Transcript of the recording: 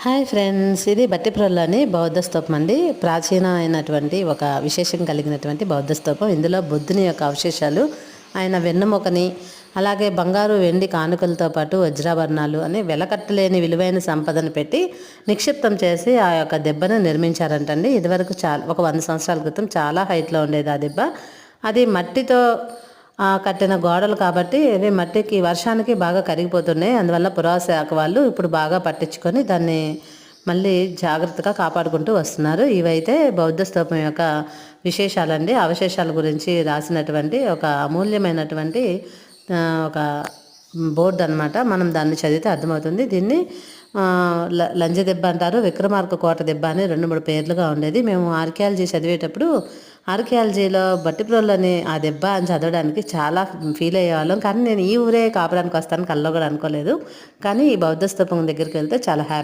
Hi friends ఇది బట్టిప్రోల్లోని బౌద్ధ స్తూపం అండి. ప్రాచీనమైనటువంటి ఒక విశేషం కలిగినటువంటి బౌద్ధ స్తూపం. ఇందులో బుద్ధుని యొక్క అవశేషాలు ఆయన వెన్నెముకని అలాగే బంగారు వెండి కానుకలతో పాటు వజ్రాభరణాలు అని వెలకట్టలేని విలువైన సంపదను పెట్టి నిక్షిప్తం చేసి ఆ యొక్క దెబ్బను నిర్మించారంటండి. ఇదివరకు చాలా ఒక వంద సంవత్సరాల క్రితం చాలా హైట్లో ఉండేది ఆ దెబ్బ. అది మట్టితో కట్టిన గోడలు కాబట్టి ఇవి మట్టికి వర్షానికి బాగా కరిగిపోతున్నాయి. అందువల్ల పురాశాఖ వాళ్ళు ఇప్పుడు బాగా పట్టించుకొని దాన్ని మళ్ళీ జాగ్రత్తగా కాపాడుకుంటూ వస్తున్నారు. ఇవైతే బౌద్ధ స్తూపం యొక్క విశేషాలండి. అవశేషాల గురించి రాసినటువంటి ఒక అమూల్యమైనటువంటి ఒక బోర్డు అనమాట మనం దాన్ని చదివితే అర్థమవుతుంది. దీన్ని ల- లంజ దెబ్బ అంటారు. విక్రమార్క కోట దెబ్బ అని రెండు మూడు పేర్లుగా ఉండేది. మేము ఆర్కియాలజీ చదివేటప్పుడు ఆర్కియాలజీలో బట్టిప్రోల్లోని ఆ దెబ్బ అని చదవడానికి చాలా ఫీల్ అయ్యేవాళ్ళం. కానీ నేను ఈ ఊరే కాపడానికి వస్తాను కల్లో కూడా అనుకోలేదు. కానీ ఈ బౌద్ధ స్తూపం దగ్గరికి వెళ్తే చాలా హ్యాపీ